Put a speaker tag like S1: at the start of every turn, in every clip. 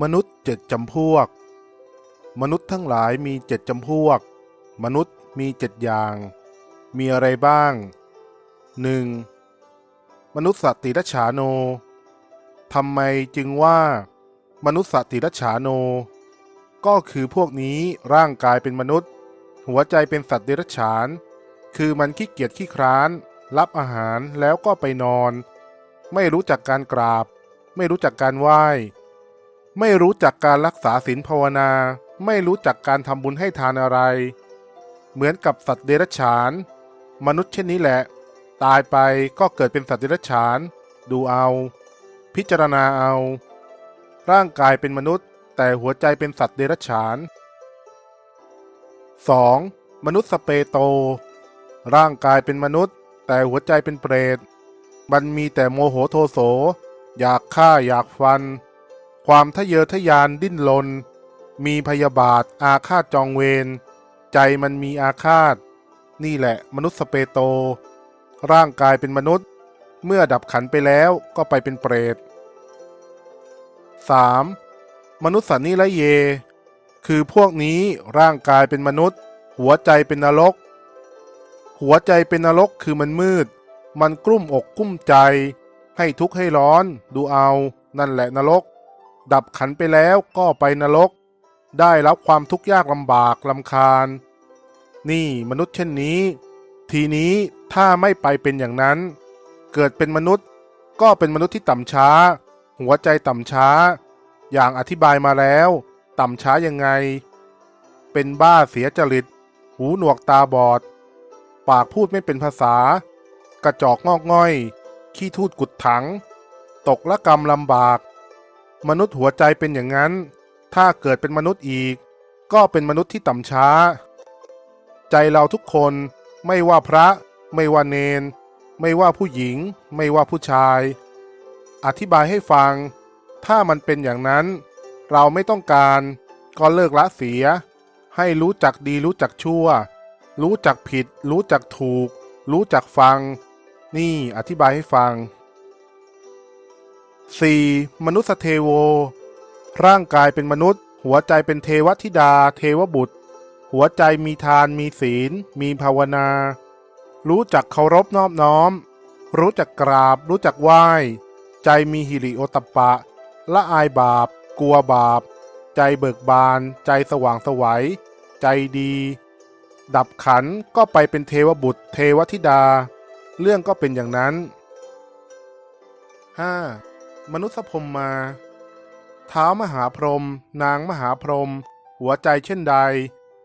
S1: มนุษย์เจ็ดจำพวก มนุษย์ทั้งหลายมีเจ็ดจำพวก มนุษย์มีเจ็ดอย่าง มีอะไรบ้าง 1. มนุษย์สติรชาโนทำไมจึงว่า มนุษย์สติรชาโน ก็คือพวกนี้ร่างกายเป็นมนุษย์ หัวใจเป็นสัตว์เดรัจฉาน คือมันขี้เกียจขี้คร้าน รับอาหารแล้วก็ไปนอน ไม่รู้จักการกราบ ไม่รู้จักการไหว้ ไม่รู้จักการรักษาศีลภาวนา ไม่รู้จักการทำบุญให้ทานอะไร เหมือนกับสัตว์เดรัจฉาน มนุษย์เช่นนี้แหละ ตายไปก็เกิดเป็นสัตว์เดรัจฉาน ดูเอา พิจารณาเอา ร่างกายเป็นมนุษย์ แต่หัวใจเป็นสัตว์เดรัจฉาน 2. มนุษย์สเปโต ร่างกายเป็นมนุษย์ แต่หัวใจเป็นเปรต มันมีแต่โมโหโทโส อยากฆ่าอยากฟัน ความทะเยอทะยานดิ้นรนมีพยาบาทอาฆาตจองเวรใจมันมีอาฆาต นี่แหละมนุษย์สเปโต ร่างกายเป็นมนุษย์ เมื่อดับขันไปแล้วก็ไปเป็นเปรต 3. มนุษย์สันนิละเย คือพวกนี้ร่างกายเป็นมนุษย์ หัวใจเป็นนรก หัวใจเป็นนรกคือมันมืด มันกลุ้มอกกลุ้มใจ ให้ทุกข์ให้ร้อน ดูเอา นั่นแหละนรก ดับขันไปแล้วก็ไปนรก ได้รับความทุกข์ยากลำบากลำคาญ นี่มนุษย์เช่นนี้ ทีนี้ถ้าไม่ไปเป็นอย่างนั้น เกิดเป็นมนุษย์ก็เป็นมนุษย์ที่ต่ำช้า หัวใจต่ำช้า อย่างอธิบายมาแล้ว ต่ำช้ายังไง เป็นบ้าเสียจริต หูหนวกตาบอด ปากพูดไม่เป็นภาษา กระจอกงอกง่อย ขี้ทูดกุดถัง ตกละกรรมลำบาก มนุษย์หัวใจเป็นอย่างนั้น ถ้าเกิดเป็นมนุษย์อีก ก็เป็นมนุษย์ที่ต่ำช้า ใจเราทุกคนไม่ว่าพระ ไม่ว่าเนน ไม่ว่าผู้หญิง ไม่ว่าผู้ชาย อธิบายให้ฟัง ถ้ามันเป็นอย่างนั้น เราไม่ต้องการ ก็เลิกละเสีย ให้รู้จักดีรู้จักชั่ว รู้จักผิด รู้จักถูก รู้จักฟัง นี่อธิบายให้ฟัง 4. มนุษเทโว ร่างกายเป็นมนุษย์ หัวใจเป็นเทวธิดา เทวบุตร หัวใจมีทานมีศีล มีภาวนา รู้จักเคารพนอบน้อม รู้จักกราบ รู้จักไหว้ ใจมีหิริโอตปปะละอายบาป กลัวบาป ใจเบิกบาน ใจสว่างสวัย ใจดี ดับขันก็ไปเป็นเทวบุตร เทวธิดา เรื่องก็เป็นอย่างนั้น 5. มนุษพรมมาเท้ามหาพรหมนางมหาพรหมหัวใจเช่นใด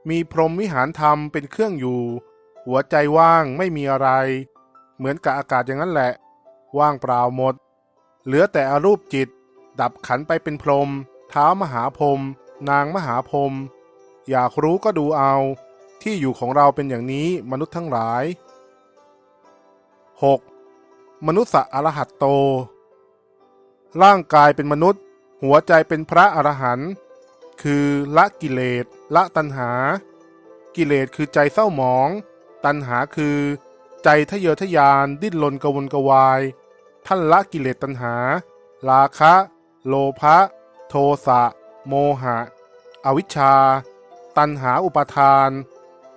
S1: มีพรหมวิหารธรรมเป็นเครื่องอยู่ หัวใจว่างไม่มีอะไร เหมือนกับอากาศอย่างนั้นแหละ ว่างเปล่าหมด เหลือแต่อรูปจิต ดับขันไปเป็นพรหมเท้ามหาพรหมนางมหาพรหมอยากรู้ก็ดูเอา ที่อยู่ของเราเป็นอย่างนี้มนุษย์ทั้งหลาย 6. มนุษย์อรหัตโต ร่างกายเป็นมนุษย์ หัวใจเป็นพระอรหันต์คือละกิเลสละตัณหา กิเลสคือใจเศร้าหมอง ตัณหาคือ ใจทะเยอทะยานดิ้นรนกวนกวาย ท่านละกิเลสตัณหา ราคะ โลภะโทสะ โมหะ อวิชชา ตัณหาอุปาทาน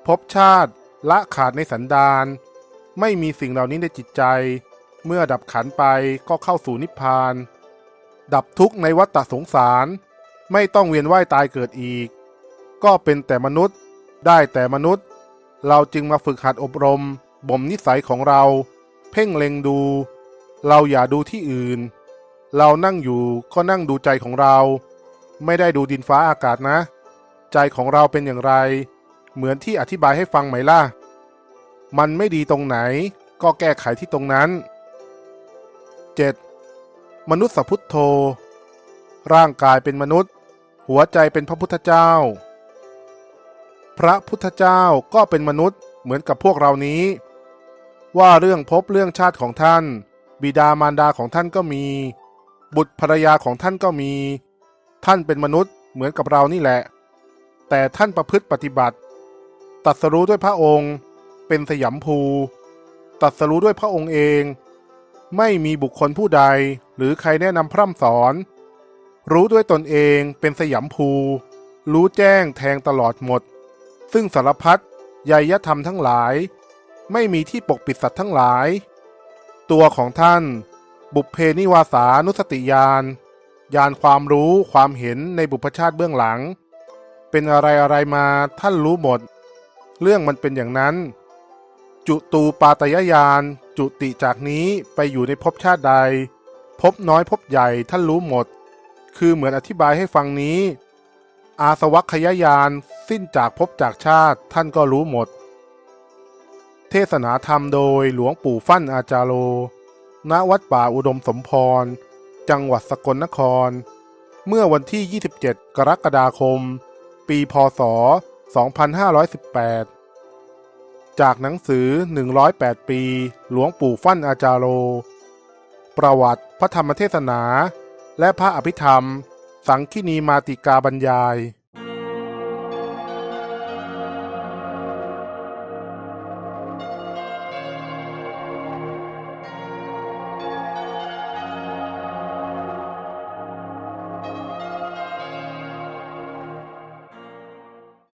S1: ภพชาติละขาดในสันดาน ไม่มีสิ่งเหล่านี้ในจิตใจ เมื่อดับขันไปก็เข้าสู่นิพพาน ดับทุกข์ในวัฏสงสาร ไม่ต้องเวียนว่ายตายเกิดอีก ก็เป็นแต่มนุษย์ได้แต่มนุษย์ เราจึงมาฝึกหัดอบรม บ่มนิสัยของเรา เพ่งเล็งดู เราอย่าดูที่อื่น เรานั่งอยู่ก็นั่งดูใจของเรา ไม่ได้ดูดินฟ้าอากาศนะ ใจของเราเป็นอย่างไร เหมือนที่อธิบายให้ฟังไหมล่ะ มันไม่ดีตรงไหน ก็แก้ไขที่ตรงนั้น 7. มนุษย์สัพพุทโธ ร่างกายเป็นมนุษย์ หัวใจเป็นพระพุทธเจ้า พระพุทธเจ้าก็เป็นมนุษย์เหมือนกับพวกเรานี้ ว่าเรื่องพบเรื่องชาติของท่าน บิดามารดาของท่านก็มี บุตรภรรยาของท่านก็มี ท่านเป็นมนุษย์เหมือนกับเรานี่แหละ แต่ท่านประพฤติปฏิบัติ ตัดสรู้ด้วยพระองค์ เป็นสยามภู ตัดสรู้ด้วยพระองค์เอง ไม่มีบุคคลผู้ใด หรือใครแนะนำพร่ำสอน รู้ด้วยตนเองเป็นสยามภู รู้แจ้งแทงตลอดหมด ซึ่งสารพัดยยธรรมทั้งหลาย ไม่มีที่ปกปิดสัตว์ทั้งหลาย ตัวของท่านบุพเพนิวาสานุสติญาณญาณความรู้ความเห็นในบุพชาติเบื้องหลัง เป็นอะไรอะไรมาท่านรู้หมด เรื่องมันเป็นอย่างนั้น จุตูปาตยญาณจุติจากนี้ไปอยู่ในภพชาติใดพบน้อยพบใหญ่ท่านรู้หมด คือเหมือนอธิบายให้ฟังนี้ อาสวัคยายานสิ้นจากภพจากชาติท่านก็รู้หมด เทศนาธรรมโดยหลวงปู่ฟั่นอาจารโลณวัดป่าอุดมสมพร จังหวัดสกลนคร เมื่อวันที่ 27 กรกฎาคม ปีพศ 2518 จากหนังสือ 108 ปี หลวงปู่ฟั่นอาจารโร ประวัติพระธรรมเทศนา และพระอภิธรรม สังคีนีมาติกาบรรยาย